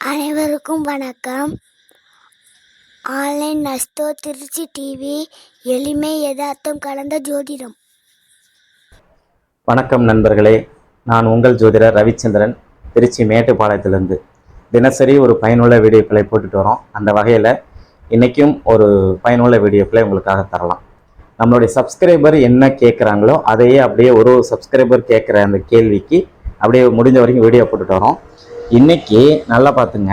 அனைவருக்கும் வணக்கம். Online நஸ்தோ Trichy TV எளிமை யதார்த்தம் கலந்த ஜோதிடம். வணக்கம் நண்பர்களே. நான் உங்கள் ஜோதிடர் ரவிச்சந்திரன் திருச்சி மேட்டுப்பாளையத்திலிருந்து. தினசரி ஒரு பயனுள்ள வீடியோக்களை போட்டுட்டு வரோம். அந்த வகையில் இன்றைக்கும் ஒரு பயனுள்ள வீடியோக்களை உங்களுக்காக தரலாம். நம்மளுடைய சப்ஸ்கிரைபர் என்ன கேட்குறாங்களோ அதையே அப்படியே ஒரு ஒரு சப்ஸ்கிரைபர் கேட்குற அந்த கேள்விக்கு அப்படியே முடிஞ்ச வரைக்கும் வீடியோ போட்டுட்டு வரோம். இன்னைக்கு நல்லா பார்த்துங்க.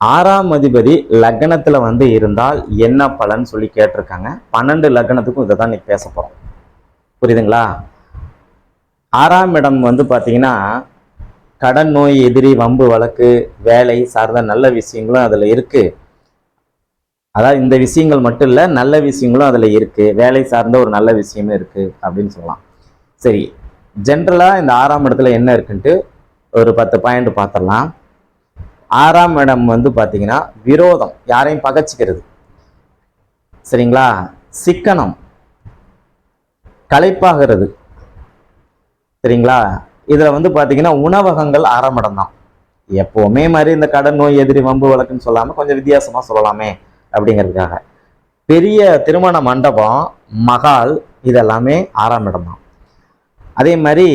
ஆறாம் அதிபதி லக்னத்தில் வந்து இருந்தால் என்ன பலன் சொல்லி கேட்டிருக்காங்க? பன்னெண்டு லக்னத்துக்கும் இதை தான் இன்னைக்கு பேச போகிறோம் புரியுதுங்களா? ஆறாம் இடம் வந்து பார்த்தீங்கன்னா கடன் நோய் எதிரி வம்பு வழக்கு வேலை சார்ந்த நல்ல விஷயங்களும் அதில் இருக்குது அதாவது இந்த விஷயங்கள் மட்டும் இல்லை நல்ல விஷயங்களும் அதில் இருக்குது வேலை சார்ந்த ஒரு நல்ல விஷயமும் இருக்குது அப்படின்னு சொல்லலாம். சரி ஜென்ரலாக இந்த ஆறாம் இடத்துல என்ன இருக்குன்ட்டு ஒரு பத்து பாயிண்ட் பார்த்துடலாம். ஆறாம் இடம் வந்து பார்த்தீங்கன்னா விரோதம். யாரையும் பகைச்சிக்கிறது. சரிங்களா? சிக்கனம். களைப்பாகிறது. சரிங்களா? இதில் வந்து பார்த்தீங்கன்னா உணவகங்கள் ஆறாம் இடம் தான். எப்போவுமே மாதிரி இந்த கடன் நோய் எதிரி வம்பு வழக்குன்னு சொல்லாமல் கொஞ்சம் வித்தியாசமாக சொல்லலாமே அப்படிங்கிறதுக்காக. பெரிய திருமண மண்டபம் மகால் இதெல்லாமே ஆறாம் இடம் தான். அதே மாதிரி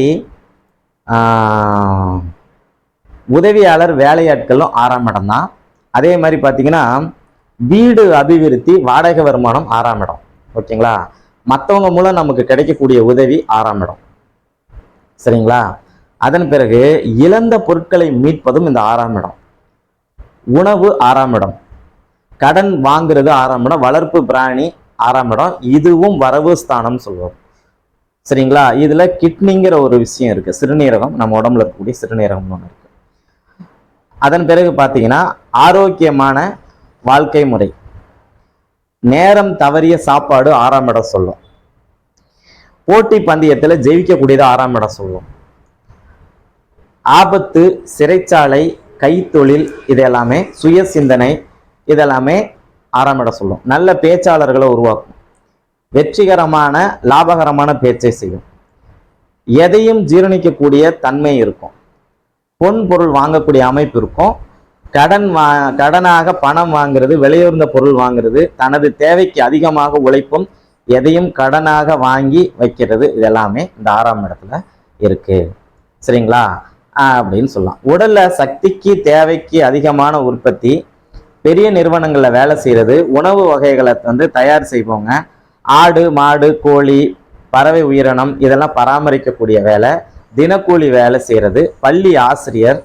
உதவியாளர் வேலையாட்களும் ஆறாம் இடம் தான். அதே மாதிரி பார்த்தீங்கன்னா வீடு அபிவிருத்தி வாடகை வருமானம் ஆறாம் இடம். ஓகேங்களா? மற்றவங்க மூலம் நமக்கு கிடைக்கக்கூடிய உதவி ஆறாம் இடம். சரிங்களா? அதன் பிறகு இழந்த பொருட்களை மீட்பதும் இந்த ஆறாம் இடம். உணவு ஆறாம் இடம். கடன் வாங்குறது ஆறாம் இடம். வளர்ப்பு பிராணி ஆறாம் இடம். இதுவும் வரவு ஸ்தானம் சொல்லுவோம். சரிங்களா? இதில் கிட்னிங்கிற ஒரு விஷயம் இருக்குது சிறுநீரகம் நம்ம உடம்புல இருக்கக்கூடிய சிறுநீரகம்னு ஒன்று இருக்குது அதன் பிறகு பார்த்தீங்கன்னா ஆரோக்கியமான வாழ்க்கை முறை. நேரம் தவறிய சாப்பாடு ஆறாம் இடம் சொல்லும். போட்டி பந்தயத்தில் ஜெயிக்கக்கூடியது ஆறாம் இடம் சொல்லுவோம் ஆபத்து சிறைச்சாலை கைத்தொழில் இது எல்லாமே சுய சிந்தனை இதெல்லாமே ஆறாம் இடம் சொல்லும். நல்ல பேச்சாளர்களை உருவாக்கும். வெற்றிகரமான லாபகரமான பேச்சை செய்யும். எதையும் ஜீரணிக்கக்கூடிய தன்மை இருக்கும். பொன் பொருள் வாங்கக்கூடிய அமைப்பு இருக்கும். கடன் வா கடனாக பணம் வாங்குறது விலையுர்ந்த பொருள் வாங்குறது தனது தேவைக்கு அதிகமாக உழைப்பும் எதையும் கடனாக வாங்கி வைக்கிறது இதெல்லாமே இந்த ஆறாம் இடத்துல இருக்கு. சரிங்களா? அப்படின்னு சொல்லலாம். உடல்ல சக்திக்கு தேவைக்கு அதிகமான உற்பத்தி பெரிய நிறுவனங்களில் வேலை செய்கிறது உணவு வகைகளை வந்து தயார் செய்வோங்க ஆடு மாடு கோழி பறவை உயிரினம் இதெல்லாம் பராமரிக்கக்கூடிய வேலை. தினக்கூலி வேலை செய்கிறது பள்ளி ஆசிரியர்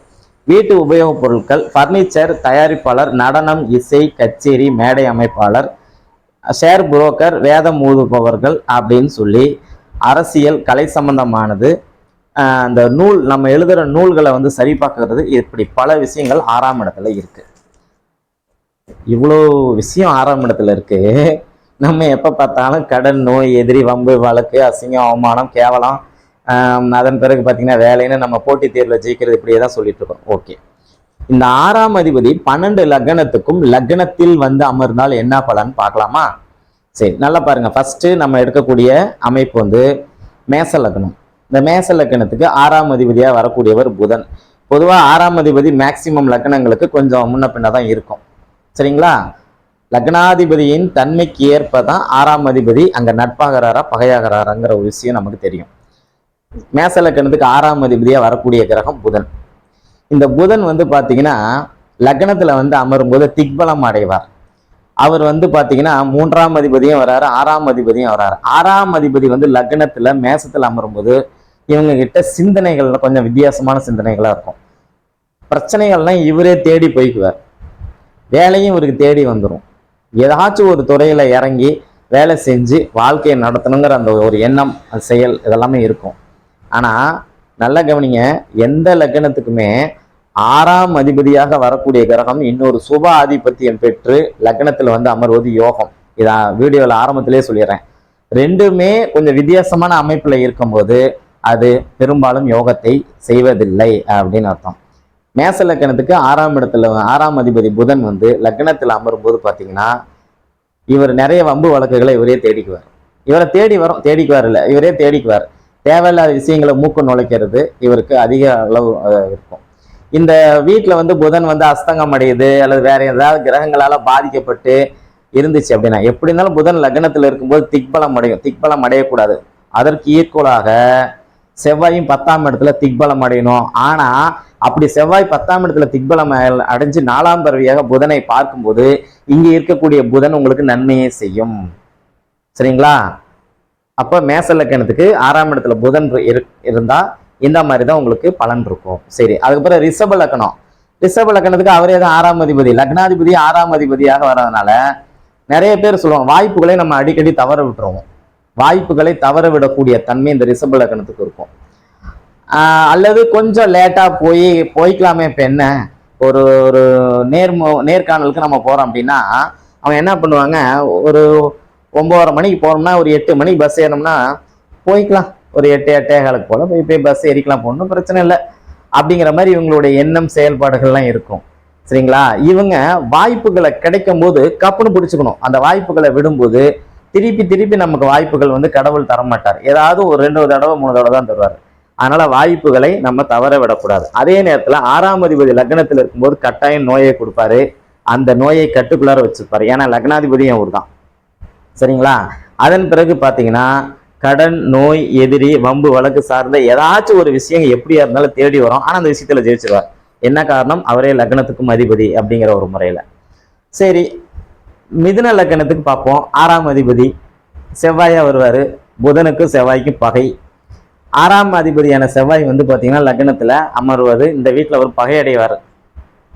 வீட்டு உபயோகப் பொருட்கள் ஃபர்னிச்சர் தயாரிப்பாளர் நடனம் இசை கச்சேரி மேடை அமைப்பாளர் ஷேர் புரோக்கர் வேதம் ஊதுபவர்கள் அப்படின்னு சொல்லி அரசியல் கலை சம்பந்தமானது அந்த நூல் நம்ம எழுதுகிற நூல்களை வந்து சரி பார்க்கறது இப்படி பல விஷயங்கள் ஆறாம் இடத்துல இருக்கு. இவ்வளோ விஷயம் ஆறாம் இடத்துல இருக்குது நம்ம எப்போ பார்த்தாலும் கடன் நோய் எதிரி வம்பு வழக்கு அசிங்கம் அவமானம் கேவலம் அதன் பிறகு பார்த்தீங்கன்னா வேலைன்னு நம்ம போட்டித் தேர்வில் ஜெயிக்கிறது இப்படியே தான் சொல்லிட்டு இருக்கோம். ஓகே. இந்த ஆறாம் அதிபதி பன்னெண்டு லக்னத்துக்கும் லக்னத்தில் வந்து அமர்ந்தால் என்ன பலன் பார்க்கலாமா? சரி நல்லா பாருங்க. ஃபர்ஸ்ட் நம்ம எடுக்கக்கூடிய அமைப்பு வந்து மேச லக்னம். இந்த மேச லக்னத்துக்கு ஆறாம் அதிபதியாக வரக்கூடியவர் புதன். பொதுவாக ஆறாம் அதிபதி மேக்சிமம் லக்னங்களுக்கு கொஞ்சம் முன்ன பின்ன தான் இருக்கும். சரிங்களா? லக்னாதிபதியின் தன்மைக்கு ஏற்ப தான் ஆறாம் அதிபதி அங்கே நட்பாகிறாரா பகையாகிறாராங்கிற ஒரு விஷயம் நமக்கு தெரியும். மேச லக்னத்துக்கு ஆறாம் அதிபதியாக வரக்கூடிய கிரகம் புதன். இந்த புதன் வந்து பார்த்தீங்கன்னா லக்னத்தில் வந்து அமரும்போது திக்பலம் அடைவார். அவர் வந்து பார்த்தீங்கன்னா மூன்றாம் அதிபதியும் வராரு ஆறாம் அதிபதியும் வராரு. ஆறாம் அதிபதி வந்து லக்னத்தில் மேசத்தில் அமரும்போது இவங்க கிட்ட சிந்தனைகள் கொஞ்சம் வித்தியாசமான சிந்தனைகளாக இருக்கும். பிரச்சனைகள்லாம் இவரே தேடி போய்க்குவார். வேலையும் இவருக்கு தேடி வந்துடும் ஏதாச்சும் ஒரு துறையில இறங்கி வேலை செஞ்சு வாழ்க்கையை நடத்தணுங்கிற அந்த ஒரு எண்ணம் செயல் இதெல்லாமே இருக்கும். ஆனா நல்லா கவனிங்க எந்த லக்னத்துக்குமே ஆறாம் அதிபதியாக வரக்கூடிய கிரகம் இன்னொரு சுப ஆதிபத்தியம் பெற்று லக்னத்தில் வந்து அமர்வது யோகம். இதை வீடியோவில் ஆரம்பத்திலே சொல்லிடுறேன். ரெண்டுமே கொஞ்சம் வித்தியாசமான அமைப்பில் இருக்கும்போது அது பெரும்பாலும் யோகத்தை செய்வதில்லை அப்படின்னு அர்த்தம். மேச லக்கணத்துக்கு ஆறாம் இடத்துல ஆறாம் அதிபதி புதன் வந்து லக்னத்தில் அமரும்போது பார்த்தீங்கன்னா இவர் நிறைய வம்பு வழக்குகளை இவரே தேடிக்குவார். இவரை தேடி வரும் தேடிக்குவார் இல்லை இவரே தேடிக்குவார். தேவையில்லாத விஷயங்களை மூக்கு நுழைக்கிறது இவருக்கு அதிக அளவு இருக்கும். இந்த வீட்டில் வந்து புதன் வந்து அஸ்தங்கம் அடையுது அல்லது வேற ஏதாவது கிரகங்களால் பாதிக்கப்பட்டு இருந்துச்சு அப்படின்னா எப்படி இருந்தாலும் புதன் லக்னத்தில் இருக்கும்போது திக்பலம் அடையும். திக்பலம் அடையக்கூடாது. அதற்கு ஈக்குவலாக செவ்வாயும் பத்தாம் இடத்துல திக்பலம் அடையணும். ஆனா அப்படி செவ்வாய் பத்தாம் இடத்துல திக்பலம் அடைஞ்சு நாலாம் பறவையாக புதனை பார்க்கும்போது இங்க இருக்கக்கூடிய புதன் உங்களுக்கு நன்மையை செய்யும். சரிங்களா? அப்ப மேச லக்கணத்துக்கு ஆறாம் இடத்துல புதன் இரு- இருந்தா இந்த மாதிரி தான் உங்களுக்கு பலன் இருக்கும். சரி அதுக்கப்புறம் ரிஷப லக்கணம். ரிஷப லக்கணத்துக்கு அவரே தான் ஆறாம் அதிபதி லக்னாதிபதி ஆறாம் அதிபதியாக வர்றதுனால நிறைய பேர் சொல்லுவாங்க வாய்ப்புகளை நம்ம அடிக்கடி தவற விட்டுருவோம். வாய்ப்புகளை தவற விடக்கூடிய தன்மை இந்த ரிஷப லக்னத்துக்கு இருக்கும். அல்லது கொஞ்சம் லேட்டாக போய் போய்க்கலாமே இப்போ என்ன? ஒரு ஒரு நேர்மு நேர்காணலுக்கு நம்ம போகிறோம் அப்படின்னா அவன் என்ன பண்ணுவாங்க? ஒரு ஒம்போதரை மணிக்கு போனோம்னா ஒரு எட்டு மணிக்கு பஸ் ஏறணும்னா போய்க்கலாம். ஒரு எட்டு எட்டே காலுக்கு போல போய் போய் பஸ் ஏறிக்கலாம். போகணும் பிரச்சனை இல்லை. அப்படிங்கிற மாதிரி இவங்களுடைய எண்ணம் செயல்பாடுகள்லாம் இருக்கும். சரிங்களா? இவங்க வாய்ப்புகளை கிடைக்கும் போது கப்புன்னு பிடிச்சிக்கணும். அந்த வாய்ப்புகளை விடும்போது திருப்பி திருப்பி நமக்கு வாய்ப்புகள் வந்து கடவுள் தர மாட்டார் ஏதாவது ஒரு ரெண்டு தடவை மூணு தடவை தான் தருவார். அதனால வாய்ப்புகளை நம்ம தவற விடக்கூடாது. அதே நேரத்துல ஆறாம் அதிபதி லக்னத்தில் இருக்கும்போது கட்டாயம் நோயை கொடுப்பாரு. அந்த நோயை கட்டுக்குள்ளார வச்சிருப்பாரு. ஏன்னா லக்னாதிபதியும் அவர் தான். சரிங்களா? அதன் பிறகு பாத்தீங்கன்னா கடன் நோய் எதிரி வம்பு வழக்கு சார்ந்த ஏதாச்சும் ஒரு விஷயம் எப்படியா இருந்தாலும் தேடி வரும். ஆனால் அந்த விஷயத்துல ஜெயிச்சிருவார். என்ன காரணம்? அவரே லக்னத்துக்கும் அதிபதி அப்படிங்கிற ஒரு முறையில. சரி மிதுன லக்னத்துக்கு பார்ப்போம். ஆறாம் அதிபதி செவ்வாயாக வருவார். புதனுக்கும் செவ்வாய்க்கும் பகை. ஆறாம் அதிபதியான செவ்வாய் வந்து பார்த்திங்கன்னா லக்னத்தில் அமர்வது இந்த வீட்டில் ஒரு பகையடைவார்.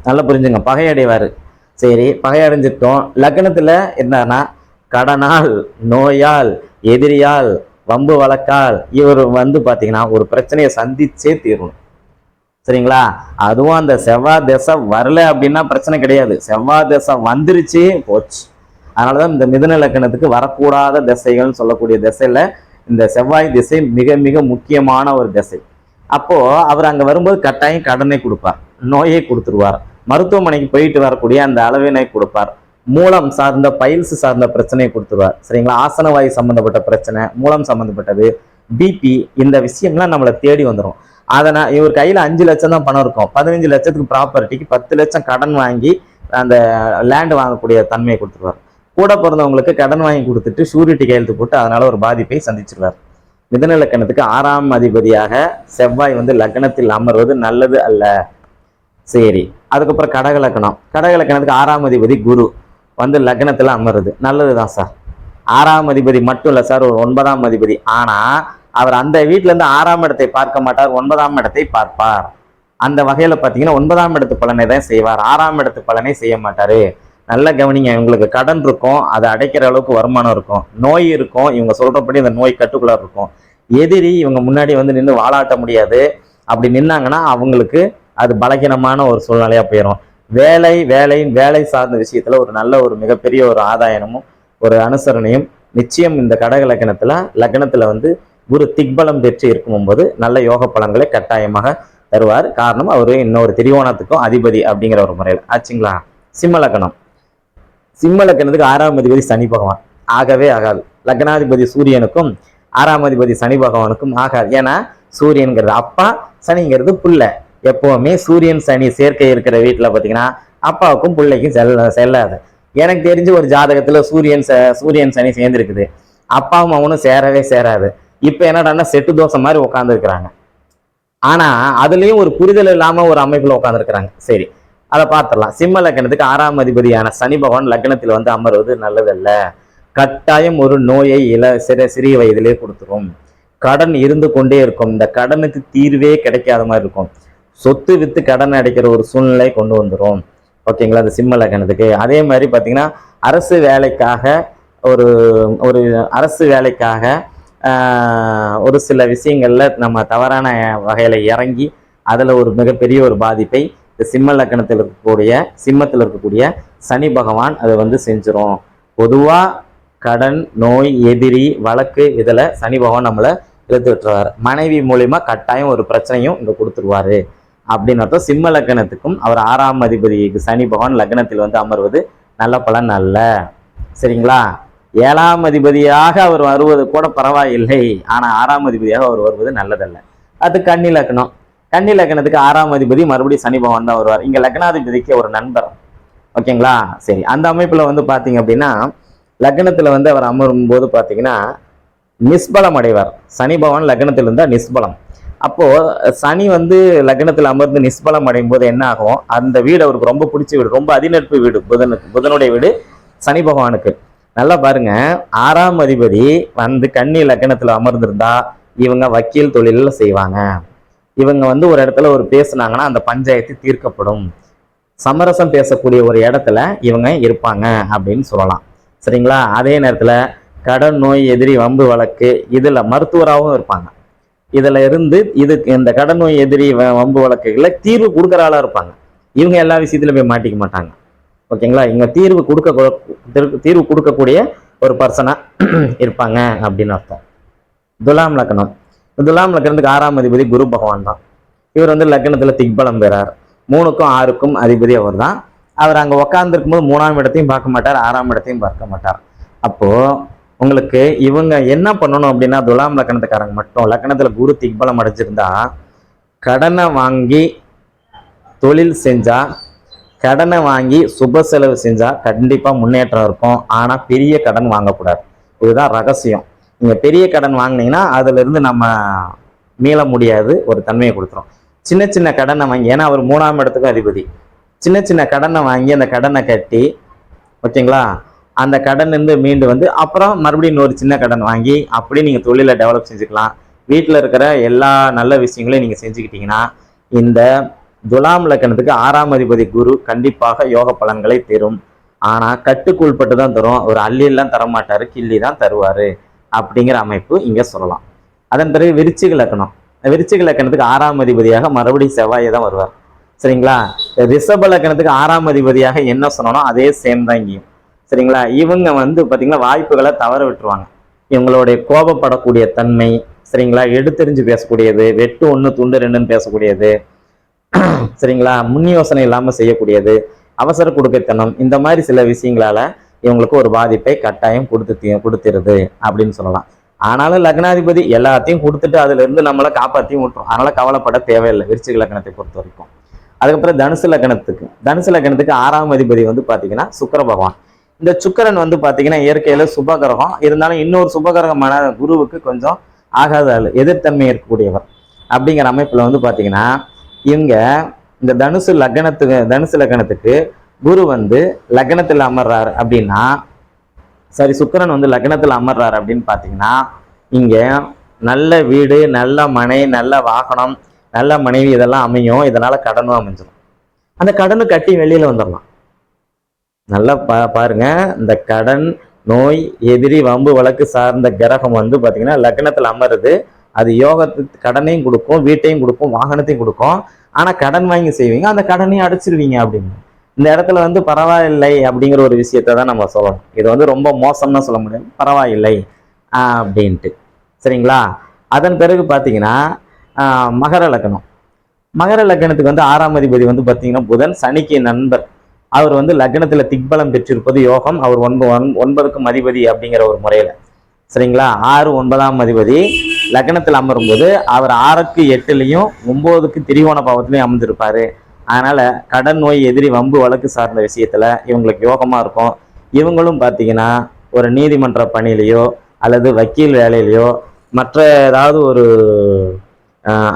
நல்லா புரிஞ்சுங்க பகையடைவார். சரி பகையடைஞ்சிட்டோம். லக்னத்தில் என்னன்னா கடனால் நோயால் எதிரியால் வம்பு வழக்கால் இவர் வந்து பார்த்திங்கன்னா ஒரு பிரச்சனையை சந்திச்சே தீரணும். சரிங்களா? அதுவும் அந்த செவ்வாய் திசை வரல அப்படின்னா பிரச்சனை கிடையாது. செவ்வாய் திசை வந்துருச்சு போச்சு. அதனாலதான் இந்த மிதன இலக்கணத்துக்கு வரக்கூடாத திசைகள்னு சொல்லக்கூடிய திசையில இந்த செவ்வாய் திசை மிக மிக முக்கியமான ஒரு திசை. அப்போ அவர் அங்க வரும்போது கட்டாயம் கடனை கொடுப்பார் நோயை கொடுத்துருவார். மருத்துவமனைக்கு போயிட்டு வரக்கூடிய அந்த அளவினை கொடுப்பார். மூலம் சார்ந்த பயில்ஸ் சார்ந்த பிரச்சனையை கொடுத்துருவார். சரிங்களா? ஆசனவாயு சம்பந்தப்பட்ட பிரச்சனை மூலம் சம்பந்தப்பட்டது பிபி இந்த விஷயம்லாம் நம்மளை தேடி வந்துடும் அதனால் இவர் கையில் அஞ்சு லட்சம் தான் பணம் இருக்கும். பதினஞ்சு லட்சத்துக்கு ப்ராப்பர்ட்டிக்கு பத்து லட்சம் கடன் வாங்கி அந்த லேண்ட் வாங்கக்கூடிய தன்மையை கொடுத்துருவார். கூட பிறந்தவங்களுக்கு கடன் வாங்கி கொடுத்துட்டு ஷூரிட்டி கையெழுத்து போட்டு அதனால் ஒரு பாதிப்பை சந்திச்சிருவார். மிதன லக்கணத்துக்கு ஆறாம் அதிபதியாக செவ்வாய் வந்து லக்னத்தில் அமர்வது நல்லது அல்ல. சரி அதுக்கப்புறம் கடக லக்கணம் கடக லக்கணத்துக்கு ஆறாம் அதிபதி குரு வந்து லக்னத்தில் அமருது. நல்லதுதான் சார். ஆறாம் அதிபதி மட்டும் இல்லை சார் ஒரு ஒன்பதாம் அதிபதி. ஆனால் அவர் அந்த வீட்டிலேருந்து இருந்து ஆறாம் இடத்தை பார்க்க மாட்டார் ஒன்பதாம் இடத்தை பார்ப்பார். அந்த வகையில் பார்த்தீங்கன்னா ஒன்பதாம் இடத்து பலனை தான் செய்வார். ஆறாம் இடத்து பலனை செய்ய மாட்டார். நல்ல கவனிங்க இவங்களுக்கு கடன் இருக்கும் அதை அடைக்கிற அளவுக்கு வருமானம் இருக்கும். நோய் இருக்கும் இவங்க சொல்கிறபடி அந்த நோய் கட்டுக்குள்ள இருக்கும். எதிரி இவங்க முன்னாடி வந்து நின்று வாழாட்ட முடியாது. அப்படி நின்னாங்கன்னா அவங்களுக்கு அது பலகீனமான ஒரு சூழ்நிலையாக போயிடும் வேலை வேலை வேலை சார்ந்த விஷயத்தில் ஒரு நல்ல ஒரு மிகப்பெரிய ஒரு ஆதாயமும் ஒரு அனுசரணையும் நிச்சயம் இந்த கடக லக்கணத்தில் லக்னத்தில் வந்து குரு திக்பலம் பெற்று இருக்கும்போது நல்ல யோக பலன்களை கட்டாயமாக தருவார். காரணம் அவர் இன்னொரு திரிவோணத்துக்கும் அதிபதி அப்படிங்கிற ஒரு முறையில். ஆச்சுங்களா? சிம்ம லக்கணம் சிம்ம லக்கணத்துக்கு ஆறாம் அதிபதி சனி பகவான். ஆகவே ஆகாது. லக்னாதிபதி சூரியனுக்கும் ஆறாம் அதிபதி சனி பகவானுக்கும் ஆகாது. ஏன்னா சூரியன்கிறது அப்பா சனிங்கிறது புள்ள. எப்பவுமே சூரியன் சனி சேர்க்கை இருக்கிற வீட்டில் பார்த்தீங்கன்னா அப்பாவுக்கும் பிள்ளைக்கும் செல்ல செல்லாது. எனக்கு தெரிஞ்சு ஒரு ஜாதகத்தில் சூரியன் ச- சூரியன் சனி சேர்ந்துருக்குது. அப்பாவும் அவனும் சேரவே சேராது. இப்போ என்னடான்னா செட்டு தோசை மாதிரி உட்காந்துருக்குறாங்க ஆனால் அதுலேயும் ஒரு புரிதல் இல்லாமல் ஒரு அமைப்பில் உட்காந்துருக்குறாங்க சரி அதை பார்த்துடலாம் சிம்ம லக்னத்துக்கு ஆறாம் அதிபதியான சனி பகவான் லக்னத்தில் வந்து அமர்வது நல்லதல்ல. கட்டாயம் ஒரு நோயை இள சிற சிறிய வயதிலே கொடுத்துரும். கடன் இருந்து கொண்டே இருக்கும். இந்த கடனுக்கு தீர்வே கிடைக்காத மாதிரி இருக்கும். சொத்து வித்து கடன் அடைக்கிற ஒரு சூழ்நிலை கொண்டு வந்துடும் ஓகேங்களா அந்த சிம்ம லக்னத்துக்கு அதே மாதிரி பார்த்தீங்கன்னா அரசு வேலைக்காக ஒரு ஒரு அரசு வேலைக்காக ஒரு சில விஷயங்களில் நம்ம தவறான வகையில் இறங்கி அதில் ஒரு மிகப்பெரிய ஒரு பாதிப்பை இந்த சிம்ம லக்கணத்தில் இருக்கக்கூடிய சிம்மத்தில் இருக்கக்கூடிய சனி பகவான் அதை வந்து செஞ்சிடும் பொதுவாக கடன் நோய் எதிரி வழக்கு இதில் சனி பகவான் நம்மளை இழுத்து விட்டுருவார். மனைவி மூலிமா கட்டாயம் ஒரு பிரச்சனையும் இங்கே கொடுத்துருவாரு. அப்படின்னு அர்த்தம். சிம்ம லக்னத்துக்கும் அவர் ஆறாம் அதிபதிக்கு சனி பகவான் லக்னத்தில் வந்து அமர்வது நல்ல பலன் அல்ல. சரிங்களா? ஏழாம் அதிபதியாக அவர் வருவது கூட பரவாயில்லை. ஆனால் ஆறாம் அதிபதியாக அவர் வருவது நல்லதல்ல. அது கன்னி லக்னம். கன்னி லக்னத்துக்கு ஆறாம் அதிபதி மறுபடியும் சனி பகவான் தான் வருவார். இங்கே லக்னாதிபதிக்கு ஒரு நண்பர். ஓகேங்களா? சரி அந்த அமைப்பில் வந்து பார்த்தீங்க அப்படின்னா லக்னத்தில் வந்து அவர் அமரும் போது பார்த்தீங்கன்னா நிஸ்பலம் அடைவார். சனி பகவான் லக்னத்தில் இருந்தால் நிஸ்பலம். அப்போது சனி வந்து லக்னத்தில் அமர்ந்து நிஸ்பலம் அடையும் போது என்ன ஆகும்? அந்த வீடு அவருக்கு ரொம்ப பிடிச்ச வீடு. ரொம்ப அதிநட்பு வீடு. புதனுக்கு புதனுடைய வீடு சனி பகவானுக்கு. நல்லா பாருங்க. ஆறாம் அதிபதி வந்து கன்னி லக்கணத்தில் அமர்ந்திருந்தா இவங்க வக்கீல் தொழிலில் செய்வாங்க. இவங்க வந்து ஒரு இடத்துல ஒரு பேசுனாங்கன்னா அந்த பஞ்சாயத்து தீர்க்கப்படும். சமரசம் பேசக்கூடிய ஒரு இடத்துல இவங்க இருப்பாங்க அப்படின்னு சொல்லலாம். சரிங்களா? அதே நேரத்தில் கடன் நோய் எதிரி வம்பு வழக்கு இதில் மருத்துவராகவும் இருப்பாங்க. இதில் இருந்து இதுக்கு இந்த கடன் நோய் எதிரி வம்பு வழக்குகளில் தீர்வு கொடுக்குற ஆளாக இருப்பாங்க. இவங்க எல்லா விஷயத்துலையும் போய் மாட்டிக்க மாட்டாங்க. ஓகேங்களா? இவங்க தீர்வு கொடுக்க தீர்வு- கொடுக்கக்கூடிய ஒரு பர்சனாக இருப்பாங்க அப்படின்னு அர்த்தம். துலாம் லக்னம் துலாம் லக்னத்துக்கு ஆறாம் அதிபதி குரு பகவான் தான். இவர் வந்து லக்னத்தில் திக்பலம் பெறார். மூணுக்கும் ஆறுக்கும் அதிபதி அவர் தான். அவர் அங்கே உட்காந்துருக்கும் போது மூணாம் இடத்தையும் பார்க்க மாட்டார் ஆறாம் இடத்தையும் பார்க்க மாட்டார். அப்போ உங்களுக்கு இவங்க என்ன பண்ணணும் அப்படின்னா துலாம் லக்னத்துக்காரங்க மட்டும் லக்னத்துல குரு திக்பலம் அடைஞ்சிருந்தா கடனை வாங்கி தொழில் செஞ்சா கடனை வாங்கி சுப செலவு செஞ்சால் கண்டிப்பாக முன்னேற்றம் இருக்கும். ஆனால் பெரிய கடன் வாங்கக்கூடாது. இதுதான் ரகசியம். நீங்கள் பெரிய கடன் வாங்குனீங்கன்னா அதுலேருந்து நம்ம மீள முடியாது. ஒரு தன்மையை கொடுத்துரும். சின்ன சின்ன கடனை வாங்கி ஏன்னா அவர் மூணாம் இடத்துக்கும் அதிபதி. சின்ன சின்ன கடனை வாங்கி அந்த கடனை கட்டி ஓகேங்களா? அந்த கடன் இருந்து மீண்டு வந்து அப்புறம் மறுபடியும் இன்னொரு சின்ன கடன் வாங்கி அப்படியே நீங்கள் தொழிலை டெவலப் செஞ்சுக்கலாம். வீட்டில் இருக்கிற எல்லா நல்ல விஷயங்களையும் நீங்கள் செஞ்சுக்கிட்டிங்கன்னா இந்த துலாம் லக்கணத்துக்கு ஆறாம் அதிபதி குரு கண்டிப்பாக யோக பலன்களை தரும். ஆனால் கட்டுக்குள்பட்டு தான் தரும். ஒரு அள்ளியெல்லாம் தரமாட்டாரு கிள்ளி தான் தருவார் அப்படிங்கிற அமைப்பு இங்கே சொல்லலாம். அதன் பிறகு விருச்சிக லக்கணம். விருச்சிக லக்கணத்துக்கு ஆறாம் அதிபதியாக மறுபடியும் செவ்வாயை தான் வருவார். சரிங்களா? ரிஷப லக்கணத்துக்கு ஆறாம் அதிபதியாக என்ன சொன்னோனோ அதே சேம் தான் இங்கேயும். சரிங்களா? இவங்க வந்து பார்த்திங்கன்னா வாய்ப்புகளை தவற விட்டுருவாங்க. இவங்களுடைய கோபப்படக்கூடிய தன்மை சரிங்களா? எடுத்தெறிஞ்சு பேசக்கூடியது வெட்டு ஒன்று துண்டு ரெண்டுன்னு பேசக்கூடியது சரிங்களா? முன் யோசனை இல்லாமல் செய்யக்கூடியது அவசர கொடுக்கத்தனம் இந்த மாதிரி சில விஷயங்களால இவங்களுக்கு ஒரு பாதிப்பை கட்டாயம் கொடுத்து கொடுத்துருது அப்படின்னு சொல்லலாம். ஆனாலும் லக்னாதிபதி எல்லாத்தையும் கொடுத்துட்டு அதுல இருந்து நம்மளை காப்பாற்றியும் விட்டுரும். அதனால கவலைப்பட தேவையில்லை விருச்சிக லக்னத்தை பொறுத்த வரைக்கும். அதுக்கப்புறம் தனுசு லக்னத்துக்கு. தனுசு லக்னத்துக்கு ஆறாம் அதிபதி வந்து பார்த்தீங்கன்னா சுக்கர பகவான். இந்த சுக்கிரன் வந்து பார்த்தீங்கன்னா இயற்கையில சுபகிரகம். இருந்தாலும் இன்னொரு சுபகிரகமான குருவுக்கு கொஞ்சம் ஆகாத எதிர்த்தன்மை இருக்கக்கூடியவர். அப்படிங்கிற அமைப்புல வந்து பார்த்தீங்கன்னா இவங்க இந்த தனுசு லக்னத்துக்கு தனுசு லக்னத்துக்கு குரு வந்து லக்னத்தில் அமர்றாரு அப்படின்னா சரி சுக்கிரன் வந்து லக்னத்தில் அமர்றாரு அப்படின்னு பார்த்தீங்கன்னா இங்கே நல்ல வீடு நல்ல மனை நல்ல வாகனம் நல்ல மனைவி இதெல்லாம் அமையும். இதனால் கடனும் அமைஞ்சிடும் அந்த கடனை கட்டி வெளியில் வந்துடலாம் நல்லா பா பாருங்க. இந்த கடன் நோய் எதிரி வம்பு வழக்கு சார்ந்த கிரகம் வந்து பார்த்தீங்கன்னா லக்னத்தில் அமருது. அது யோகத்துக்கு கடனையும் கொடுக்கும் வீட்டையும் கொடுக்கும் வாகனத்தையும் கொடுக்கும். ஆனால் கடன் வாங்கி செய்வீங்க அந்த கடனையும் அடைச்சிருவீங்க அப்படின்னு. இந்த இடத்துல வந்து பரவாயில்லை அப்படிங்கிற ஒரு விஷயத்த தான் நம்ம சொல்லணும். இது வந்து ரொம்ப மோசம்னு சொல்ல முடியாது. பரவாயில்லை அப்படின்ட்டு. சரிங்களா? அதன் பிறகு பார்த்தீங்கன்னா மகர லக்னம். மகர லக்கணத்துக்கு வந்து ஆறாம் அதிபதி வந்து பார்த்தீங்கன்னா புதன் சனிக்கு நண்பர். அவர் வந்து லக்னத்தில் திக்பலம் பெற்றிருப்பது யோகம். அவர் ஒன்பது ஒன்- ஒன்பதுக்கும் அதிபதி அப்படிங்கிற ஒரு முறையில். சரிங்களா? ஆறு ஒன்பதாம் அதிபதி. லக்னத்தில் அமரும் போது அவர் ஆறுக்கு எட்டுலையும் ஒன்பதுக்கு திரிகோண பாவத்திலையும் அமர்ந்திருப்பாரு. அதனால கடன் நோய் எதிரி வம்பு வழக்கு சார்ந்த விஷயத்துல இவங்களுக்கு யோகமா இருக்கும். இவங்களும் பார்த்தீங்கன்னா ஒரு நீதிமன்ற பணியிலையோ அல்லது வக்கீல் வேலையிலையோ மற்ற ஏதாவது ஒரு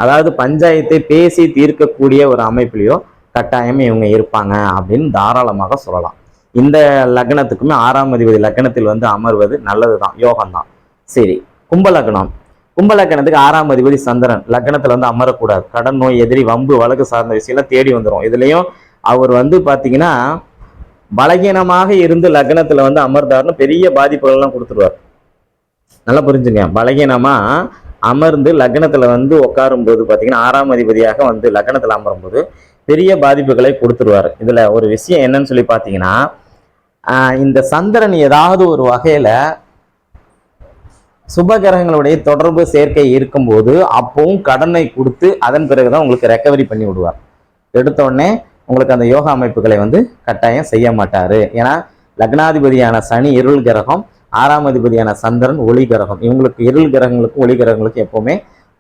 அதாவது பஞ்சாயத்தை பேசி தீர்க்கக்கூடிய ஒரு அமைப்புலையோ கட்டாயம் இவங்க இருப்பாங்க அப்படின்னு தாராளமாக சொல்லலாம். இந்த லக்னத்துக்குமே ஆறாம் அதிபதி லக்னத்தில் வந்து அமர்வது நல்லது தான் யோகம்தான். சரி கும்ப லக்னம். கும்ப லக்னத்துக்கு ஆறாம் அதிபதி சந்திரன். லக்னத்துல வந்து அமரக்கூடாது. கடன் நோய் எதிரி வம்பு வழக்கு சார்ந்த விஷயம்லாம் தேடி வந்துடும் இதுலயும் அவர் வந்து பாத்தீங்கன்னா பலகீனமாக இருந்து லக்னத்துல வந்து அமர்ந்தாருன்னு பெரிய பாதிப்புகள்லாம் கொடுத்துருவார். நல்லா புரிஞ்சுங்க. பலகீனமா அமர்ந்து லக்னத்துல வந்து உட்காரும் போது பாத்தீங்கன்னா ஆறாம் அதிபதியாக வந்து லக்னத்துல அமரும் போது பெரிய பாதிப்புகளை கொடுத்துருவாரு. இதுல ஒரு விஷயம் என்னன்னு சொல்லி பாத்தீங்கன்னா இந்த சந்திரன் ஏதாவது ஒரு வகையில சுபகிரகங்களுடைய தொடர்பு சேர்க்கை இருக்கும்போது அப்பவும் கடனை கொடுத்து அதன் பிறகுதான் உங்களுக்கு ரெக்கவரி பண்ணி விடுவார். எடுத்த உடனே உங்களுக்கு அந்த யோகா அமைப்புகளை வந்து கட்டாயம் செய்ய மாட்டார். ஏன்னா லக்னாதிபதியான சனி இருள் கிரகம் ஆறாம் அதிபதியான சந்திரன் ஒளி கிரகம். இவங்களுக்கு இருள் கிரகங்களுக்கும் ஒளி கிரகங்களுக்கும் எப்பவுமே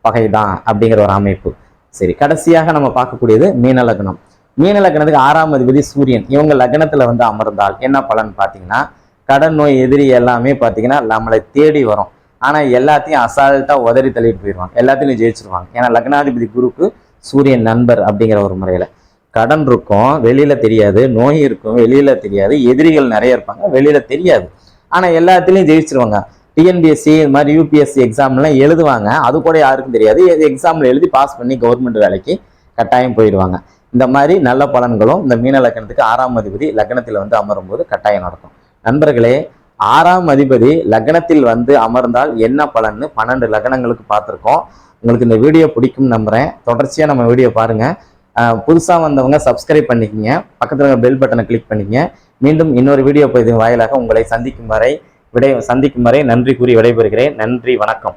பகைதான் அப்படிங்கிற ஒரு அமைப்பு. சரி கடைசியாக நம்ம பார்க்கக்கூடியது மீன லக்னம். மீன லக்னத்துக்கு ஆறாம் அதிபதி சூரியன். இவங்க லக்னத்தில் வந்து அமர்ந்தால் என்ன பலன் பார்த்தீங்கன்னா கடன் நோய் எதிரி எல்லாமே பார்த்தீங்கன்னா நம்மளை தேடி வரும். ஆனால் எல்லாத்தையும் அசால்ட்டாக உதறி தள்ளிட்டு போயிடுவாங்க எல்லாத்தையும் ஜெயிச்சிருவாங்க. ஏன்னா லக்னாதிபதி குருக்கு சூரியன் நண்பர் அப்படிங்கிற ஒரு முறையில். கடன் இருக்கும் வெளியில் தெரியாது நோய் இருக்கும் வெளியில் தெரியாது எதிரிகள் நிறைய இருப்பாங்க வெளியில் தெரியாது. ஆனால் எல்லாத்துலேயும் ஜெயிச்சிருவாங்க. டிஎன்பிஎஸ்சி இது மாதிரி யூபிஎஸ்சி எக்ஸாம்லாம் எழுதுவாங்க. அது கூட யாருக்கும் தெரியாது. எக்ஸாமில் எழுதி பாஸ் பண்ணி கவர்மெண்ட் வேலைக்கு கட்டாயம் போயிடுவாங்க. இந்த மாதிரி நல்ல பலன்களும் இந்த மீன லக்னத்துக்கு ஆறாம் அதிபதி லக்னத்தில் வந்து அமரும் போது கட்டாயம் நடக்கும். நண்பர்களே ஆறாம் அதிபதி லக்னத்தில் வந்து அமர்ந்தால் என்ன பலன்னு பன்னெண்டு லக்னங்களுக்கு பார்த்துருக்கோம். உங்களுக்கு இந்த வீடியோ பிடிக்கும் நம்புகிறேன் தொடர்ச்சியாக நம்ம வீடியோ பாருங்கள் புதுசாக வந்தவங்க சப்ஸ்கிரைப் பண்ணிக்கங்க. பக்கத்தில் இருக்க பெல் பட்டனை கிளிக் பண்ணிக்கங்க. மீண்டும் இன்னொரு வீடியோ பதிவு வாயிலாக உங்களை சந்திக்கும் வரை விடை சந்திக்கும் வரை நன்றி கூறி விடைபெறுகிறேன். நன்றி வணக்கம்.